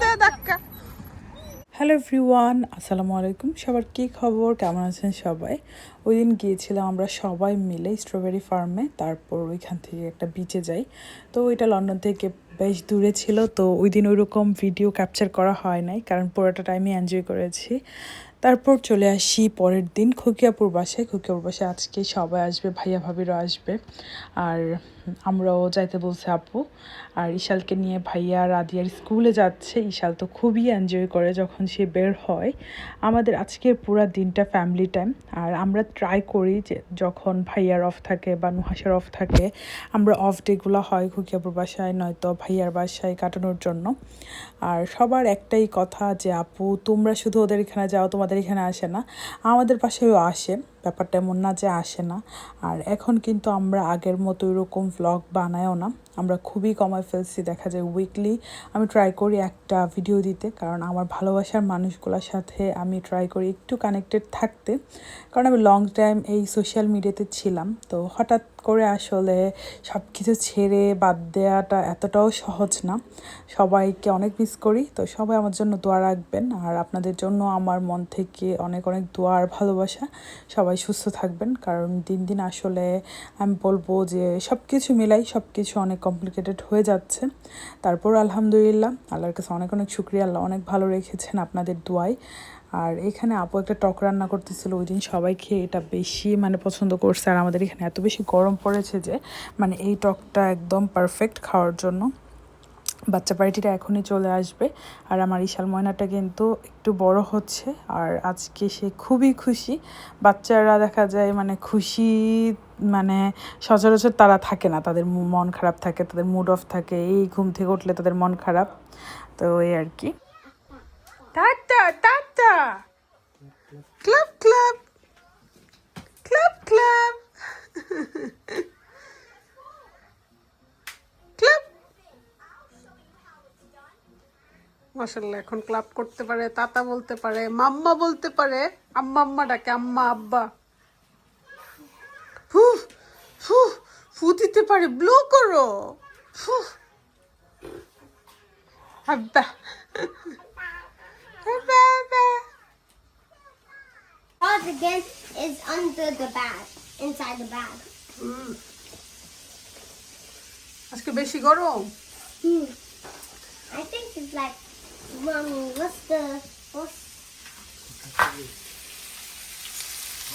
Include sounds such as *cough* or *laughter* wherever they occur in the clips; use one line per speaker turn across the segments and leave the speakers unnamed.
দে ধাক্কা। হ্যালো আসসালামু আলাইকুম। সবার কী খবর? কেমন আছেন সবাই? ওই দিন গিয়েছিলাম আমরা সবাই মিলে স্ট্রবেরি ফার্মে তারপর ওইখান থেকে একটা বিচে যাই। তো ওইটা লন্ডন থেকে বেশ দূরে ছিল, তো ওই দিন ওইরকম ভিডিও ক্যাপচার করা হয় নাই, কারণ পুরোটা টাইমে এনজয় করেছি। তারপর চলে আসি পরের দিন, খুকিয়াপুর বাসায়। খুকিয়াপুর বাসায় আজকে সবাই আসবে, ভাইয়া ভাবিরও আসবে। আর আমরাও যাইতে বলছে আপু। আর ইশালকে নিয়ে ভাইয়া রাদিয়ার স্কুলে যাচ্ছে। ইশাল তো খুবই এনজয় করে যখন সে বের হয়। আমাদের আজকের পুরো দিনটা ফ্যামিলি টাইম আর আমরা ট্রাই করি যে যখন ভাইয়ার অফ থাকে বা নুহাসের অফ থাকে, আমরা অফ ডেগুলো হয় খুকিয়াপুর বাসায়, নয়তো ভাইয়ার বাসায় কাটানোর জন্য। আর সবার একটাই কথা যে, আপু, তোমরা শুধু ওদের এখানে যাও, তোমাদের এখানে আসে না। আমাদের পাশেও আসে। ব্যাপারটা এমন না যে আসে না। আর এখন কিন্তু আমরা আগের মতো এরকম ভ্লগ বানায়ও না। আমরা খুবই কমায় ফেলছি, দেখা যায় উইকলি আমি ট্রাই করি একটা ভিডিও দিতে, কারণ আমার ভালোবাসার মানুষগুলোর সাথে আমি ট্রাই করি একটু কানেক্টেড থাকতে। কারণ আমি লং টাইম এই সোশ্যাল মিডিয়াতে ছিলাম, তো হঠাৎ করে আসলে সব কিছু ছেড়ে বাদ দেওয়াটা এতটাও সহজ না। সবাইকে অনেক মিস করি, তো সবাই আমার জন্য দোয়া রাখবেন। আর আপনাদের জন্য আমার মন থেকে অনেক অনেক দোয়া আর ভালোবাসা। সবাই সুস্থ থাকবেন, কারণ দিন দিন আসলে আমি বলব যে সব কিছু মিলাই সব কিছু অনেক কমপ্লিকেটেড হয়ে যাচ্ছে। তারপর আলহামদুলিল্লাহ, আল্লাহর কাছে অনেক অনেক শুক্রিয়া, আল্লাহ অনেক ভালো রেখেছেন আপনাদের দোয়ায়। আর এখানে আপু একটা টক রান্না করতেছিল, ওই দিন সবাই খেয়ে এটা বেশি মানে পছন্দ করছে। আর আমাদের এখানে এত বেশি গরম পড়েছে যে মানে এই টকটা একদম পারফেক্ট খাওয়ার জন্য। বাচ্চা পার্টিটা এখনই চলে আসবে। আর আমার ইশাল ময়নাটা কিন্তু একটু বড় হচ্ছে। আর আজকে সে খুবই খুশি। বাচ্চারা দেখা যায় মানে খুশি মানে সচরাচর তারা থাকে না, তাদের মন খারাপ থাকে, তাদের মুড অফ থাকে, এই ঘুম থেকে উঠলে তাদের মন খারাপ। তো এই আর কি। Tata tata. Club club club club club মাসাল্লাহ এখন ক্লাব করতে পারে, তাতা বলতে পারে, মাম্মা বলতে পারে, আম্মা আম্মা ডাকে, আম্মা, আব্বা। ফু ফু ফু দিতে পারে ব্লো করো ফু আব্বা আব্বা আব্বা
Ours again is under the bag, inside the bag.
আজকে বেশি গরম
Hmm. I think it's like, mommy, what's the, what's,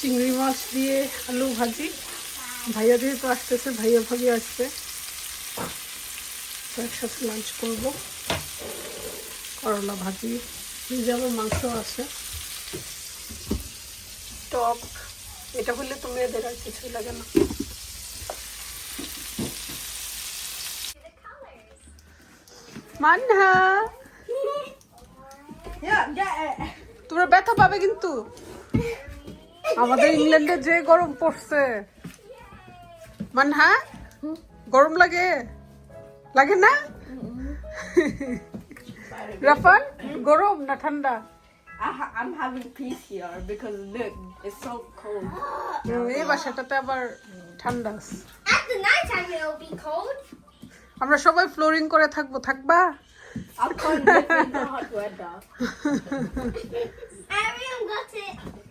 চিংড়ি মাছ দিয়ে আলু ভাজি। ভাইয়া দিয়ে তো আসতেছে ভাইয়া ভাবি আসবে। তো একসাথে লাঞ্চ করব। করলা ভাজি। নিজে মাংস আছে। টক। এটা হলে তো মেয়েদের আর কিছুই লাগে না। মান্না! তোমরা ব্যথা পাবে কিন্তু। আমাদের ইংল্যান্ডে যে গরম পড়ছে মানহা গরম লাগে লাগে না রাফান গরম না ঠান্ডা
I'm having peace here because look, it's so cold.
এই বাসাটাতে আবার ঠান্ডা আছে।
at the night time it'll be cold.
আমরা সবাই ফ্লোরিং করে থাকব থাকবা
I can't live in the hot weather.
Everyone got it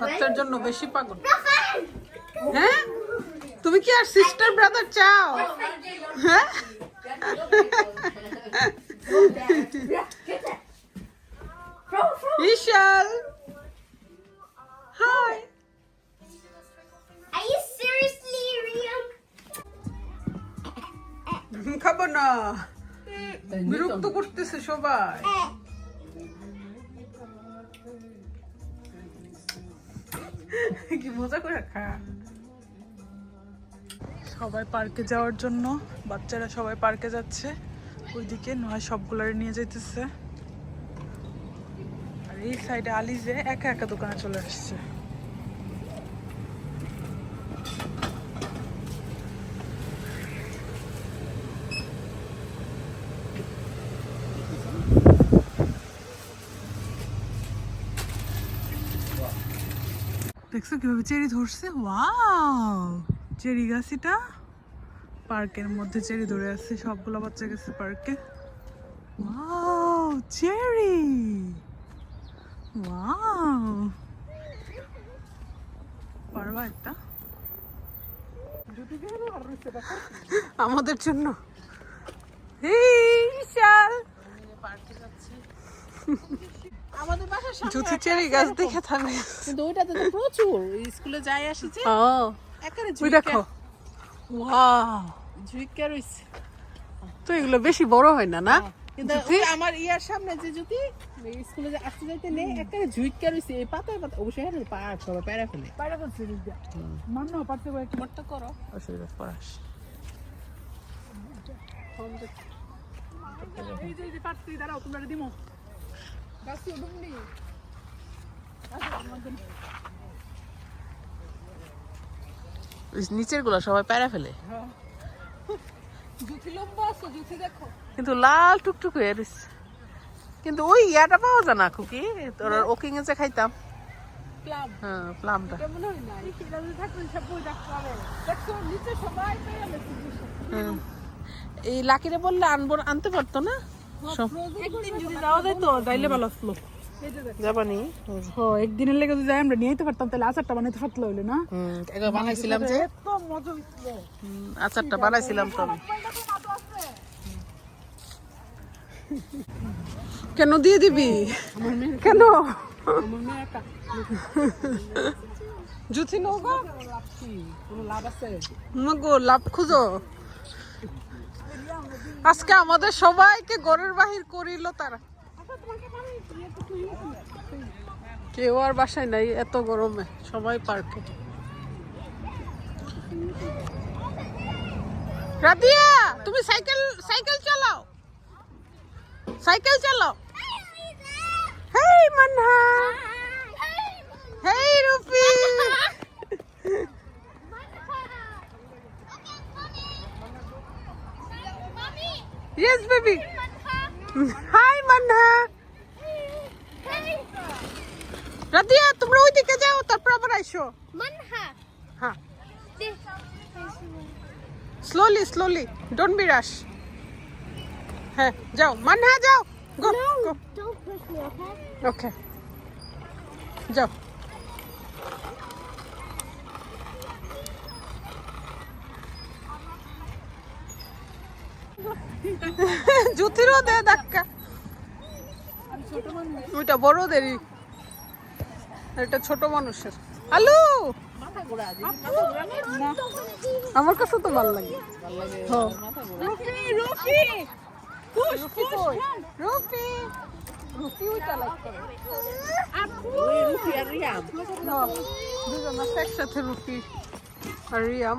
বাচ্চার জন্য বেশি পাগল। হ্যাঁ? তুমি কি আর সিস্টার ব্রাদার চাও? হ্যাঁ?
Hi Liam?
খাব না। বিরক্ত করতেছে সবাই। *laughs* কি মজা করে খা। সবাই পার্কে যাওয়ার জন্য, বাচ্চারা সবাই পার্কে যাচ্ছে। ওইদিকে নয়, সবগুলারে নিয়ে যাইতেছে। আর এই সাইডে আলিজে একা একা দোকানে চলে আসছে। দেখছ কীভাবে চেরি ধরছে? ওয়াও! চেরি গাছ এটা। পার্কের মধ্যে চেরি ধরে আছে, সবগুলো বাচ্চা গেছে পার্কে। চেরি! ওয়াও! পারবা একটা? আমাদের জন্য। এই, বিশাল!
বাসার সামনে
জুতি চেরি গাছ দেখে থামে।
কিন্তু ওইটাতে তো প্রচুর। স্কুলে যাই আসিছে
ও
একেবারে
ওই দেখো। ওয়াও
ঝুইকা রইছে।
তো এগুলো বেশি বড় হয় না না?
কিন্তু আমার ইয়ার সামনে যে জুতি স্কুলে যে আসতে যাইতে নেই একেবারে ঝুইকা রইছে। এই পাতায় পাতা অবশ্যই হ্যাঁ পা সবাই প্যারা ফেলে।
বাইরে করছে মান্য পারতে পারে
মোটটা করো।
অসুবিধা পড়াস এই যে এই যে পারতে দাঁড়াও তোমরা দিমো।
গাছি উঠুমনি
নিচেরগুলো সবাই প্যারা ফেলে।
দেখো।
কিন্তু লাল টুকটুক হয়ে কিন্তু ওই ইয়াটা পাওয়া যায় না খুকি তোর ওকিং এ যে খাইতাম।
প্লাম।
হ্যাঁ প্লামটা।
হয়
হ্যাঁ। এই লাকিরে বললে আনব আনতে পারতো না? যাবানি?
ও একদিনের লেগে যদি আমরা নিয়ে পারতাম তাহলে আচারটা বানাইতে হইল না?
একবার বানাইছিলাম যে।
এত মজা হইছিল
হুম, আচারটা বানাইছিলাম তো কেন দিয়ে দিবি? কেন? জুথি নৌকা?
লাভ আছে?
মগো লাভ খুঁজো। আজকে আমাদের সবাইকে ঘরের বাহির করিল তারা। কেউ আর বাসায় নাই, এত গরমে, সবাই পার্কে রাদিয়া তুমি সাইকেল সাইকেল চালাও। সাইকেল চালাও। Hey, Manha. Hey Rupi Yes, baby. Hi, Manha Radia তোমরা ওইদিকে যাও তারপর আবার আইসো
Manha.
হ্যাঁ
This.
Slowly slowly don't be rush হ্যাঁ যাও মান্না যাও গো গো
Don't push me, okay?
ওকে যাও জুতিরও দে ধাক্কা। ওইটা বড়দেরই। এটা ছোট মানুষের। আলু আমার কাছে তো ভালো লাগে। একসাথে রুফি আর Riyam.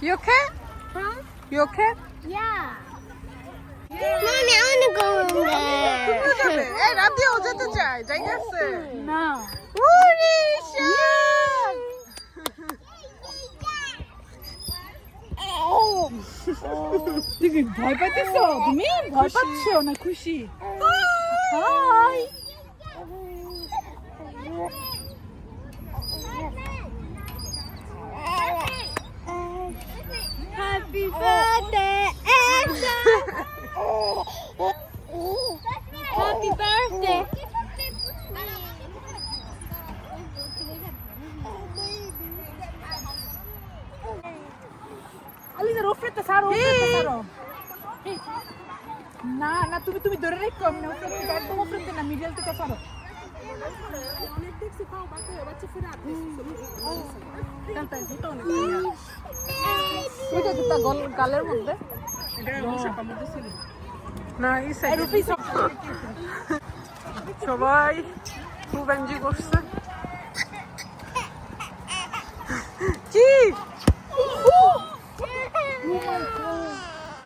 You okay?
Huh?
You okay?
Yeah. Mommy, I want to go in
তুমিও
there.
যাবে? এই রাধিয়াও যেতে চায় জায়গা আছে
না
উড়িষ্যা
তুমি ভয় পাইতেছো তুমি ভয় পাচ্ছ না খুশি hi
Happy birthday, Elsa! Happy birthday!
Aliza রোফরে তো সারো রোফরে তো সারো
না না তুমি তুমি ধরে রেখো আমি না উপরে থেকে একদম উপরে থেকে না মিডল থেকে ছাড়ো অনেক দেখছি খাও বাচ্চা বাচ্চা ফিরে আসবে
ওইটা কি তা গল- গালের মধ্যে? না এই সাইডে সবাই খুব এনজয় করছে।